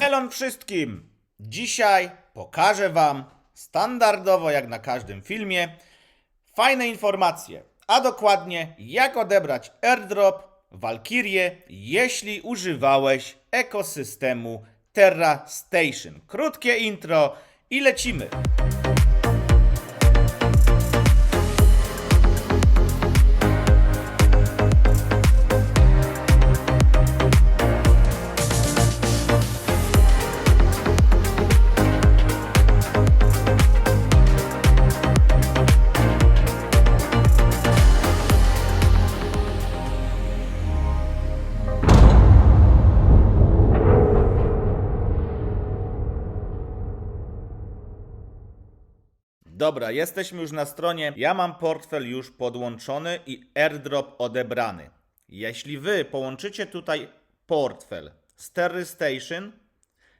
Elon wszystkim! Dzisiaj pokażę Wam, standardowo jak na każdym filmie, fajne informacje, a dokładnie jak odebrać airdrop Valkyrie, jeśli używałeś ekosystemu Terra Station. Krótkie intro i lecimy. Dobra, jesteśmy już na stronie. Ja mam portfel już podłączony i airdrop odebrany. Jeśli wy połączycie tutaj portfel z Terry Station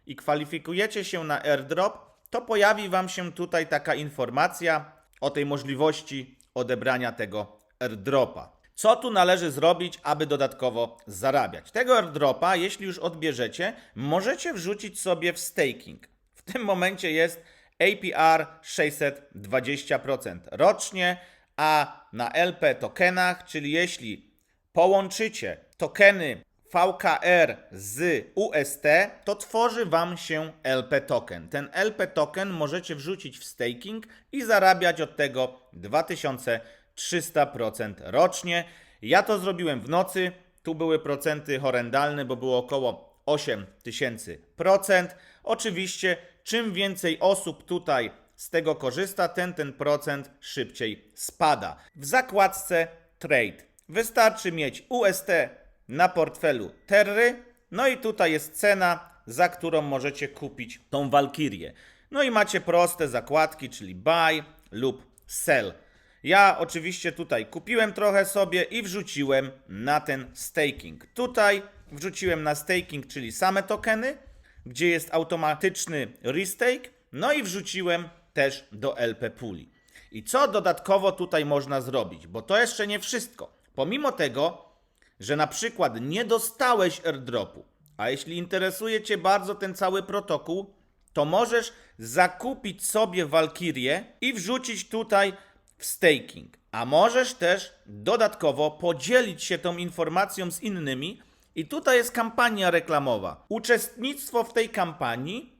i kwalifikujecie się na airdrop, to pojawi wam się tutaj taka informacja o tej możliwości odebrania tego airdropa. Co tu należy zrobić, aby dodatkowo zarabiać? Tego airdropa, jeśli już odbierzecie, możecie wrzucić sobie w staking. W tym momencie jest APR 620% rocznie, a na LP tokenach, czyli jeśli połączycie tokeny VKR z UST, to tworzy Wam się LP token. Ten LP token możecie wrzucić w staking i zarabiać od tego 2300% rocznie. Ja to zrobiłem w nocy. Tu były procenty horrendalne, bo było około 8000%. Oczywiście, czym więcej osób tutaj z tego korzysta, ten ten procent szybciej spada. W zakładce Trade wystarczy mieć UST na portfelu Terry, no i tutaj jest cena, za którą możecie kupić tą Walkirię. No i macie proste zakładki, czyli buy lub sell. Ja oczywiście tutaj kupiłem trochę sobie i wrzuciłem na ten staking. Tutaj wrzuciłem na staking, czyli same tokeny, gdzie jest automatyczny restake, no i wrzuciłem też do LP Puli. I co dodatkowo tutaj można zrobić? Bo to jeszcze nie wszystko. Pomimo tego, że na przykład nie dostałeś airdropu, a jeśli interesuje Cię bardzo ten cały protokół, to możesz zakupić sobie Walkirię i wrzucić tutaj w staking. A możesz też dodatkowo podzielić się tą informacją z innymi. I tutaj jest kampania reklamowa. Uczestnictwo w tej kampanii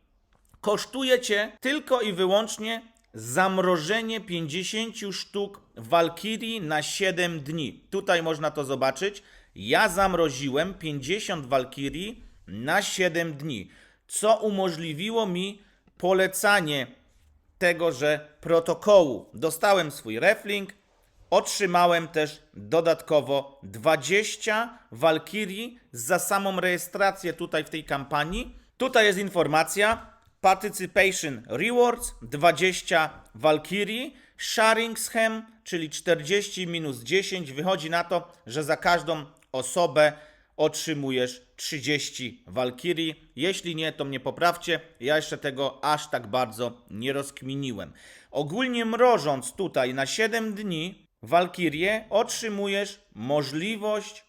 kosztuje Cię tylko i wyłącznie zamrożenie 50 sztuk Walkirii na 7 dni. Tutaj można to zobaczyć. Ja zamroziłem 50 Walkirii na 7 dni, co umożliwiło mi polecanie tego, że protokołu dostałem swój reflink, otrzymałem też dodatkowo 20 Walkirii za samą rejestrację tutaj w tej kampanii. Tutaj jest informacja Participation Rewards 20 Valkyrie, Sharing Scheme, czyli 40 minus 10. Wychodzi na to, że za każdą osobę otrzymujesz 30 Valkyrie. Jeśli nie, to mnie poprawcie. Ja jeszcze tego aż tak bardzo nie rozkminiłem. Ogólnie mrożąc tutaj na 7 dni Valkyrie, otrzymujesz możliwość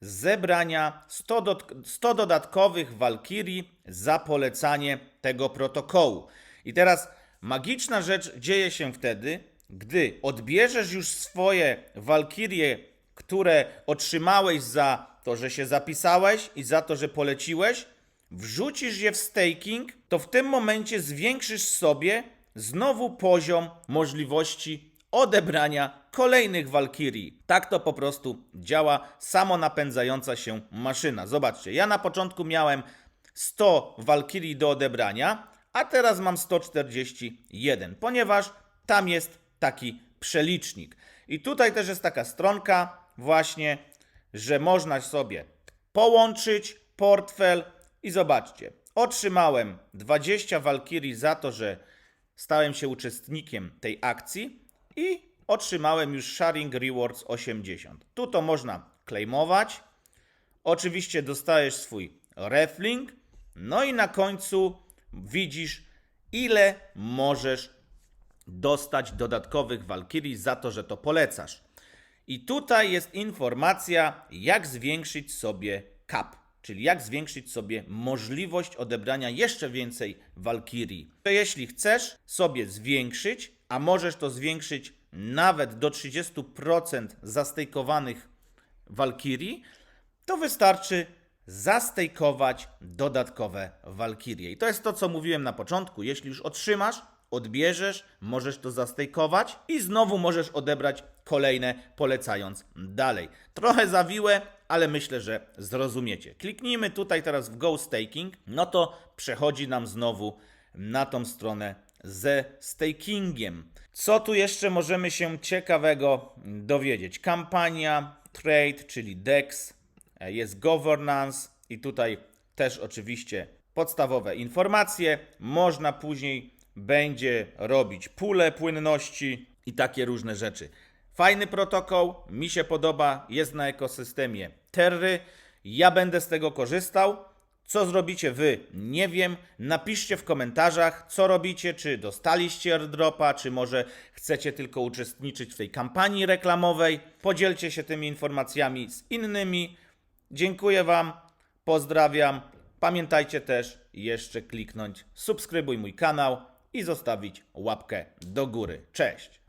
zebrania 100, do, 100 dodatkowych walkirii za polecanie tego protokołu. I teraz magiczna rzecz dzieje się wtedy, gdy odbierzesz już swoje walkirie, które otrzymałeś za to, że się zapisałeś i za to, że poleciłeś, wrzucisz je w staking, to w tym momencie zwiększysz sobie znowu poziom możliwości odebrania kolejnych Walkirii. Tak to po prostu działa samonapędzająca się maszyna. Zobaczcie, ja na początku miałem 100 Walkirii do odebrania, a teraz mam 141, ponieważ tam jest taki przelicznik. I tutaj też jest taka stronka właśnie, że można sobie połączyć portfel i zobaczcie, otrzymałem 20 Walkirii za to, że stałem się uczestnikiem tej akcji i otrzymałem już Sharing Rewards 80. Tu to można claimować. Oczywiście dostajesz swój reflink. No i na końcu widzisz, ile możesz dostać dodatkowych Walkirii za to, że to polecasz. I tutaj jest informacja, jak zwiększyć sobie cap. czyli jak zwiększyć sobie możliwość odebrania jeszcze więcej Walkirii. Jeśli chcesz sobie zwiększyć, a możesz to zwiększyć nawet do 30% zastejkowanych Walkirii, to wystarczy zastejkować dodatkowe Walkirie. I to jest to, co mówiłem na początku. Jeśli już otrzymasz, odbierzesz, możesz to zastejkować i znowu możesz odebrać kolejne, polecając dalej. Trochę zawiłe, ale myślę, że zrozumiecie. Kliknijmy tutaj teraz w Go Staking, no to przechodzi nam znowu na tą stronę ze stakingiem. Co tu jeszcze możemy się ciekawego dowiedzieć? Kampania, trade, czyli DEX, e, jest governance i tutaj też oczywiście podstawowe informacje. Można później będzie robić pulę płynności i takie różne rzeczy. Fajny protokół, mi się podoba, jest na ekosystemie Terry. Ja będę z tego korzystał. Co zrobicie wy? Nie wiem. Napiszcie w komentarzach, co robicie, czy dostaliście airdropa, czy może chcecie tylko uczestniczyć w tej kampanii reklamowej. Podzielcie się tymi informacjami z innymi. Dziękuję Wam, pozdrawiam. Pamiętajcie też jeszcze kliknąć subskrybuj mój kanał i zostawić łapkę do góry. Cześć!